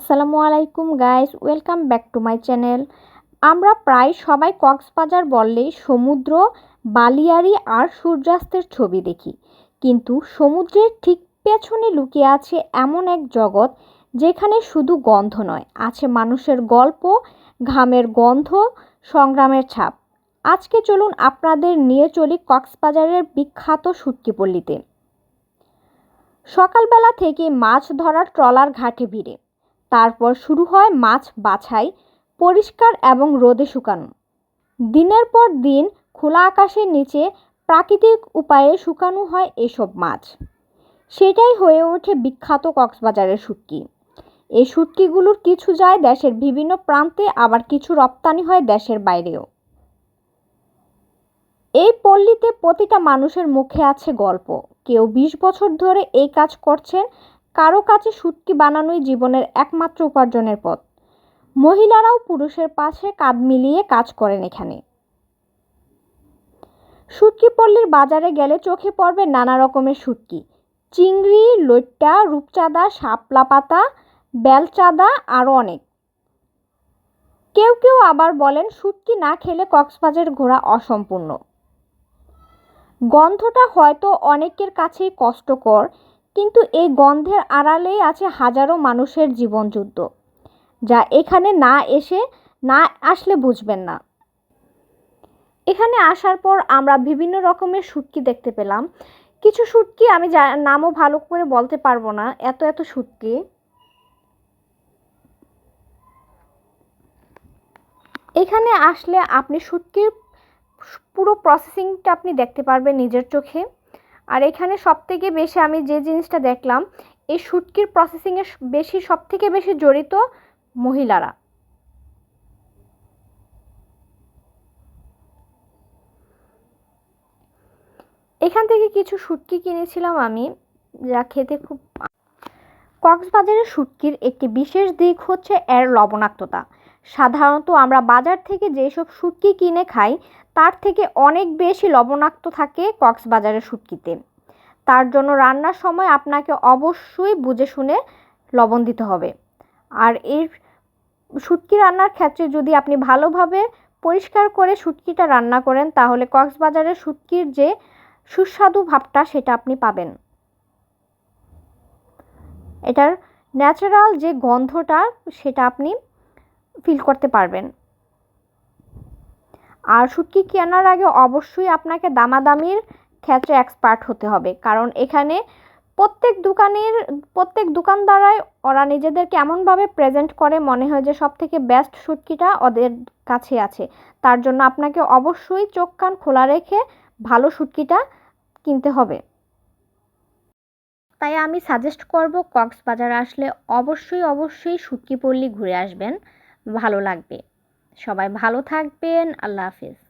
আসসালামু আলাইকুম guys welcome back to my channel আমরা প্রায় সবাই কক্সবাজার বললেই সমুদ্র, বালিয়ারি আর সূর্যাস্তের ছবি দেখি। কিন্তু সমুদ্রের ঠিক পেছনে লুকিয়ে আছে এমন এক জগৎ যেখানে শুধু গন্ধ নয়, আছে মানুষের গল্প, ঘামের গন্ধ, সংগ্রামের ছাপ। আজকে চলুন আপনাদের নিয়ে চলি কক্সবাজারের বিখ্যাত সুটকিপল্লিতে। সকালবেলা থেকে মাছ ধরার ট্রলার ঘাটে ভিড়ে। তারপর শুরু হয় মাছ বাছাই, পরিষ্কার এবং রোদে শুকানো। দিনের পর দিন খোলা আকাশের নিচে প্রাকৃতিক উপায়ে শুকানো হয় এসব মাছ। সেটাই হয়ে ওঠে বিখ্যাত কক্সবাজারের শুটকি এই শুটকিগুলোর কিছু যায় দেশের বিভিন্ন প্রান্তে, আবার কিছু রপ্তানি হয় দেশের বাইরেও। এই পল্লীতে প্রতিটা মানুষের মুখে আছে গল্প। কেউ বিশ বছর ধরে এই কাজ করছেন কারও কাছে শুটকি বানানোই জীবনের একমাত্র উপার্জনের পথ। মহিলারাও পুরুষের পাশে কাঁধ মিলিয়ে কাজ করেন এখানে। শুটকি পল্লীর বাজারে গেলে চোখে পড়বে নানা রকমের শুটকি চিংড়ি, লইট্টা, রূপচাঁদা, শাপলা পাতা, বেলচাঁদা আরও অনেক। কেউ কেউ আবার বলেন শুটকি না খেলে কক্সবাজার ঘোরা অসম্পূর্ণ। গন্ধটা হয়তো অনেকের কাছেই কষ্টকর কিন্তু এই গন্ধের আড়ালেই আছে হাজারো মানুষের জীবনযুদ্ধ, যা এখানে না এসে না আসলে বুঝবেন না। এখানে আসার পর আমরা বিভিন্ন রকমের শুটকি দেখতে পেলাম। কিছু শুটকি আমি নামও ভালো করে বলতে পারব না, এত এত শুটকি এখানে আসলে আপনি শুটকির পুরো প্রসেসিংটা আপনি দেখতে পারবেন নিজের চোখে। আর এখানে সব থেকে বেশি আমি যে জিনিসটা দেখলাম, এই শুটকির প্রসেসিংয়ে বেশি, সবথেকে বেশি জড়িত মহিলারা। এখান থেকে কিছু শুটকি কিনেছিলাম আমি, যা খেতে খুব কক্সবাজারের শুটকির একটি বিশেষ দিক হচ্ছে এর লবণাক্ততা। সাধারণত আমরা বাজার থেকে যেসব শুটকি কিনে খাই, তার থেকে অনেক বেশি লবণাক্ত থাকে কক্সবাজারের শুটকিতে। তার জন্য রান্নার সময় আপনাকে অবশ্যই বুঝে শুনে লবণ দিতে হবে। আর এর শুটকি রান্নার ক্ষেত্রে যদি আপনি ভালোভাবে পরিষ্কার করে শুটকিটা রান্না করেন, তাহলে কক্সবাজারের শুটকির যে সুস্বাদু ভাবটা, সেটা আপনি পাবেন। এটার ন্যাচারাল যে গন্ধটা, সেটা আপনি ফিল করতে পারবেন। আর শুটকি কেনার আগে অবশ্যই আপনাকে দামাদামির ক্ষেত্রে এক্সপার্ট হতে হবে। কারণ এখানে প্রত্যেক দোকানের, প্রত্যেক দোকানদারাই ওরা নিজেদেরকে এমনভাবে প্রেজেন্ট করে মনে হয় যে সব থেকে বেস্ট শুটকিটা ওদের কাছে আছে। তার জন্য আপনাকে অবশ্যই চোখ কান খোলা রেখে ভালো শুটকিটা কিনতে হবে। তাই আমি সাজেস্ট করব, কক্সবাজার আসলে অবশ্যই অবশ্যই শুটকি পল্লী ঘুরে আসবেন। ভালো লাগবে। সবাই ভালো থাকবেন। আল্লাহ হাফিজ।